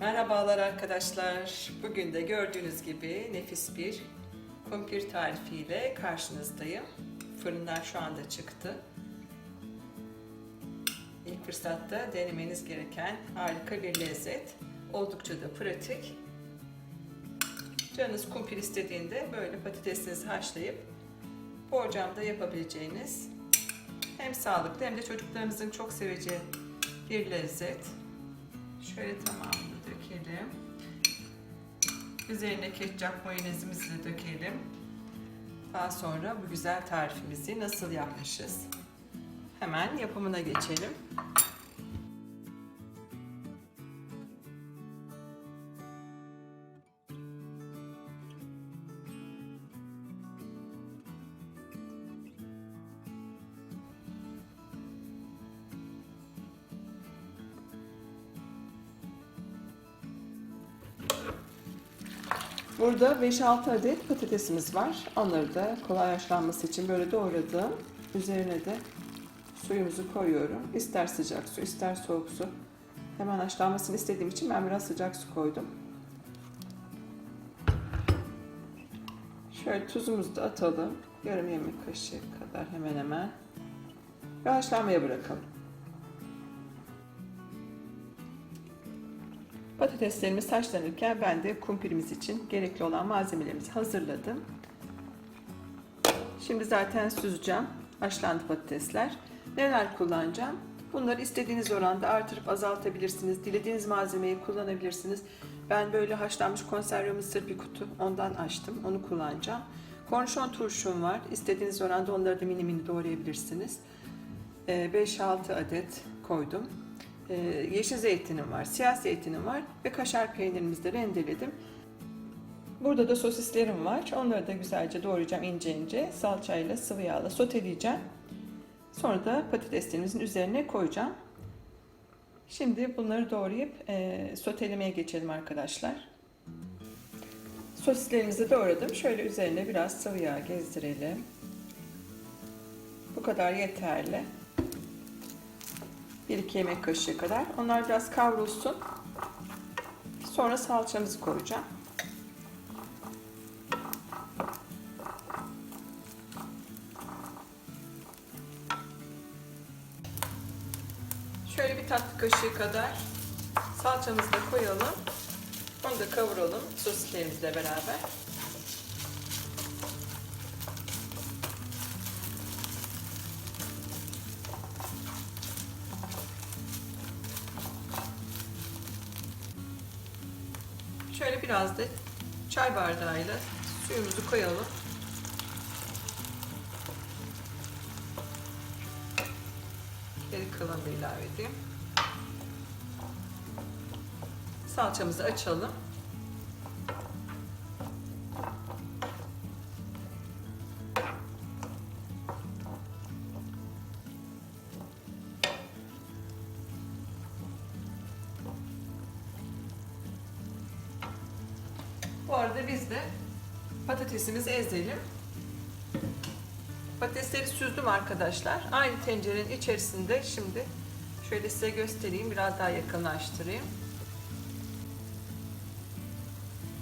Merhabalar arkadaşlar. Bugün de gördüğünüz gibi nefis bir kumpir tarifiyle karşınızdayım. Fırından şu anda çıktı. İlk fırsatta denemeniz gereken harika bir lezzet. Oldukça da pratik. Canınız kumpir istediğinde böyle patatesinizi haşlayıp borcamda yapabileceğiniz hem sağlıklı hem de çocuklarınızın çok seveceği bir lezzet. Şöyle tamamını dökelim. Üzerine ketçap mayonezimizi de dökelim. Daha sonra bu güzel tarifimizi nasıl yapmışız? Hemen yapımına geçelim. Burada 5-6 adet patatesimiz var. Onları da kolay haşlanması için böyle doğradım. Üzerine de suyumuzu koyuyorum. İster sıcak su, ister soğuk su. Hemen haşlanmasını istediğim için ben biraz sıcak su koydum. Şöyle tuzumuzu da atalım. Yarım yemek kaşığı kadar hemen hemen. Ve haşlanmaya bırakalım. Patateslerimiz haşlanırken ben de kumpirimiz için gerekli olan malzemelerimizi hazırladım. Şimdi zaten süzeceğim. Haşlandı patatesler. Neler kullanacağım? Bunları istediğiniz oranda artırıp azaltabilirsiniz. Dilediğiniz malzemeyi kullanabilirsiniz. Ben böyle haşlanmış konserve mısır bir kutu ondan açtım. Onu kullanacağım. Kornişon turşum var. İstediğiniz oranda onları da mini mini doğrayabilirsiniz. 5-6 adet koydum. Ee, yeşil zeytinim var, siyah zeytinim var ve kaşar peynirimizi de rendeledim. Burada da sosislerim var. Onları da güzelce doğrayacağım ince ince. Salçayla, sıvı yağla soteleyeceğim. Sonra da patateslerimizin üzerine koyacağım. Şimdi bunları doğrayıp e, sotelemeye geçelim arkadaşlar. Sosislerimizi doğradım. Şöyle üzerine biraz sıvı yağ gezdirelim. Bu kadar yeterli. 1-2 yemek kaşığı kadar. Onlar biraz kavrulsun. Sonra salçamızı koyacağım. Şöyle bir tatlı kaşığı kadar salçamızı da koyalım. Onu da kavuralım sosislerimizle beraber. Şöyle biraz da çay bardağıyla suyumuzu koyalım. Geri kalanı ilave edeyim. Salçamızı açalım. Ezelim. Patatesleri süzdüm arkadaşlar. Aynı tencerenin içerisinde şimdi şöyle size göstereyim. Biraz daha yakınlaştırayım.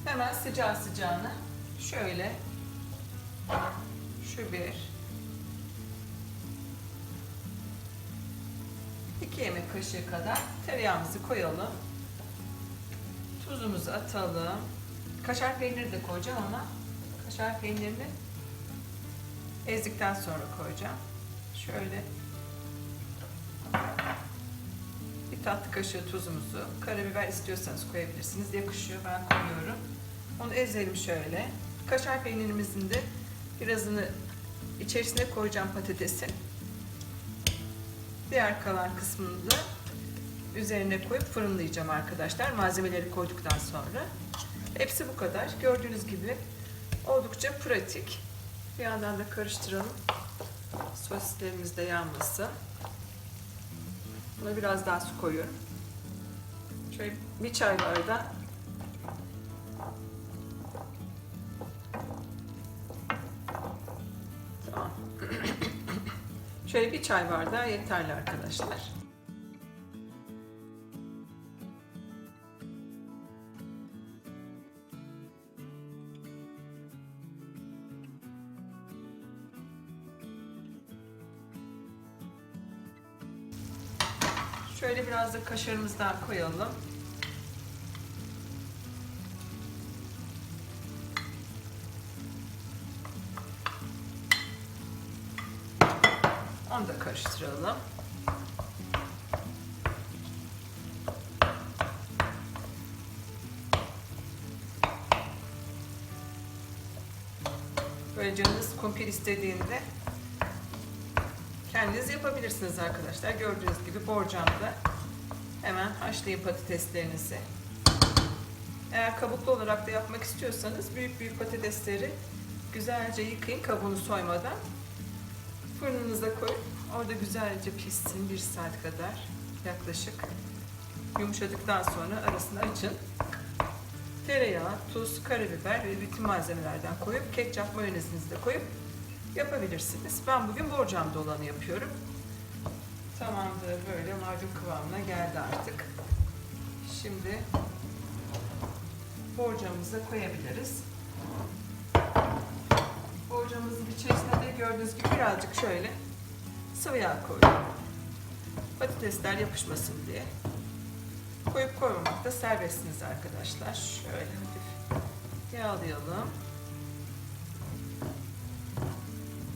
Hemen sıcağı sıcağına şöyle şu bir iki yemek kaşığı kadar tereyağımızı koyalım. Tuzumuzu atalım. Kaşar peyniri de koyacağım ama kaşar peynirini ezdikten sonra koyacağım. Şöyle bir tatlı kaşığı tuzumuzu, karabiber istiyorsanız koyabilirsiniz. Yakışıyor ben koyuyorum. Onu ezelim şöyle. Kaşar peynirimizin de birazını içerisine koyacağım patatesin. Diğer kalan kısmını da üzerine koyup fırınlayacağım arkadaşlar. Malzemeleri koyduktan sonra. Hepsi bu kadar. Gördüğünüz gibi oldukça pratik. Bir yandan da karıştıralım. Sosislerimiz de yanmasın. Buna biraz daha su koyuyorum. Şöyle bir çay bardağı. Şöyle bir çay bardağı yeterli arkadaşlar. Şöyle biraz da kaşarımızdan koyalım. Onu da karıştıralım. Böyle canınız kumpir istediğinde kendiniz yapabilirsiniz arkadaşlar. Gördüğünüz gibi borcamda hemen haşlayın patateslerinizi. Eğer kabuklu olarak da yapmak istiyorsanız büyük büyük patatesleri güzelce yıkayın kabuğunu soymadan. Fırınınıza koyun. Orada güzelce pişsin bir saat kadar yaklaşık. Yumuşadıktan sonra arasını açın. Tereyağı, tuz, karabiber ve bütün malzemelerden koyup ketçap mayonezinizi de koyup yapabilirsiniz. Ben bugün borcamda olanı yapıyorum. Tamamdır. Böyle macun kıvamına geldi artık. Şimdi borcamımıza koyabiliriz. Borcamımızın içerisine de gördüğünüz gibi birazcık şöyle sıvı yağ koydum. Patatesler yapışmasın diye. Koyup koymamakta serbestsiniz arkadaşlar. Şöyle hafif yağlayalım.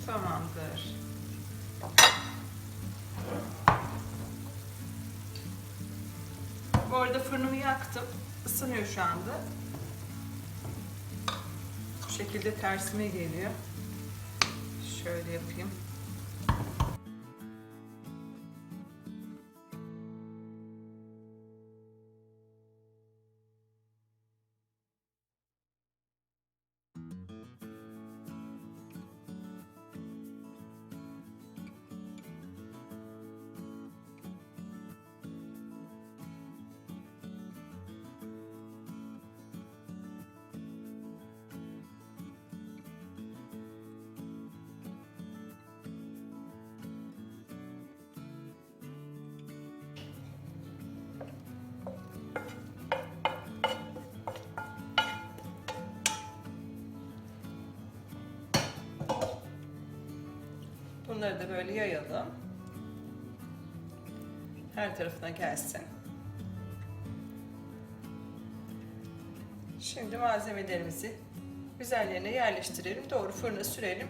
Tamamdır. Bu arada fırınımı yaktım. Isınıyor şu anda. Bu şekilde tersime geliyor. Şöyle yapayım. Bunları da böyle yayalım. Her tarafına gelsin. Şimdi malzemelerimizi güzellerine yerleştirelim. Doğru fırına sürelim.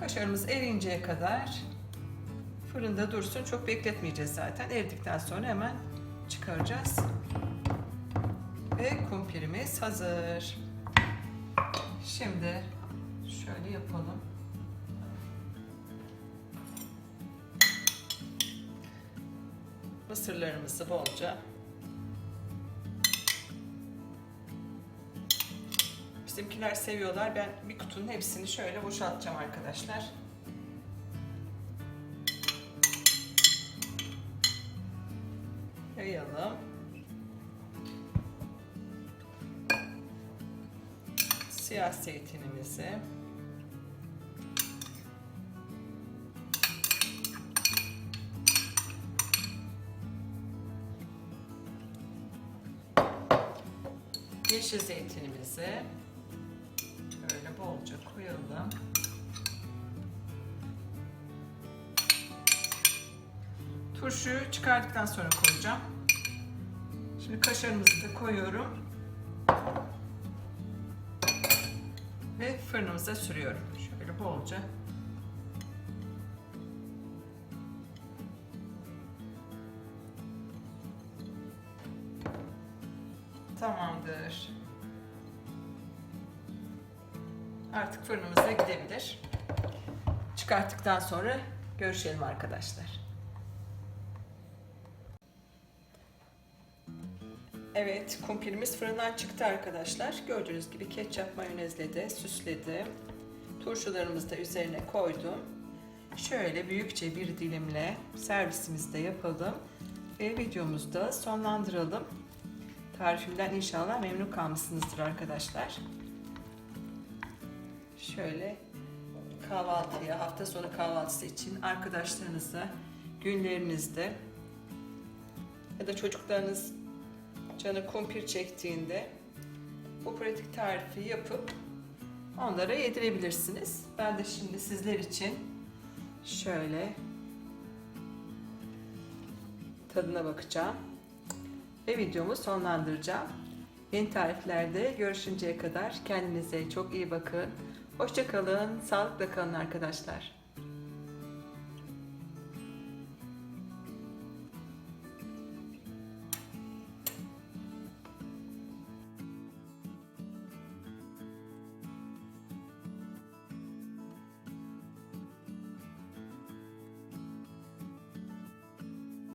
Kaşarımız erinceye kadar fırında dursun. Çok bekletmeyeceğiz zaten. Eridikten sonra hemen çıkaracağız. Ve kumpirimiz hazır. Şimdi şöyle yapalım. Mısırlarımızı bolca Bizimkiler seviyorlar. Ben bir kutunun hepsini şöyle boşaltacağım arkadaşlar. Yayalım. Siyah zeytinimizi. Yeşil zeytinimizi böyle bolca koyalım. Turşuyu çıkardıktan sonra koyacağım. Şimdi kaşarımızı da koyuyorum. Ve fırınımıza sürüyorum. Şöyle bolca. Tamamdır. Artık fırınımıza gidebilir. Çıkarttıktan sonra görüşelim arkadaşlar. Evet, kumpirimiz fırından çıktı arkadaşlar. Gördüğünüz gibi ketçap mayonezle de süsledim. Turşularımızı da üzerine koydum. Şöyle büyükçe bir dilimle servisimizi de yapalım. Ve videomuzu da sonlandıralım. Tarifimden inşallah memnun kalmışsınızdır arkadaşlar. Şöyle kahvaltıya, hafta sonu kahvaltısı için arkadaşlarınıza günlerinizde ya da çocuklarınız canı kumpir çektiğinde bu pratik tarifi yapıp onlara yedirebilirsiniz. Ben de şimdi sizler için şöyle tadına bakacağım. Ve videomu sonlandıracağım. Yeni tariflerde görüşünceye kadar kendinize çok iyi bakın. Hoşçakalın, sağlıkla kalın arkadaşlar.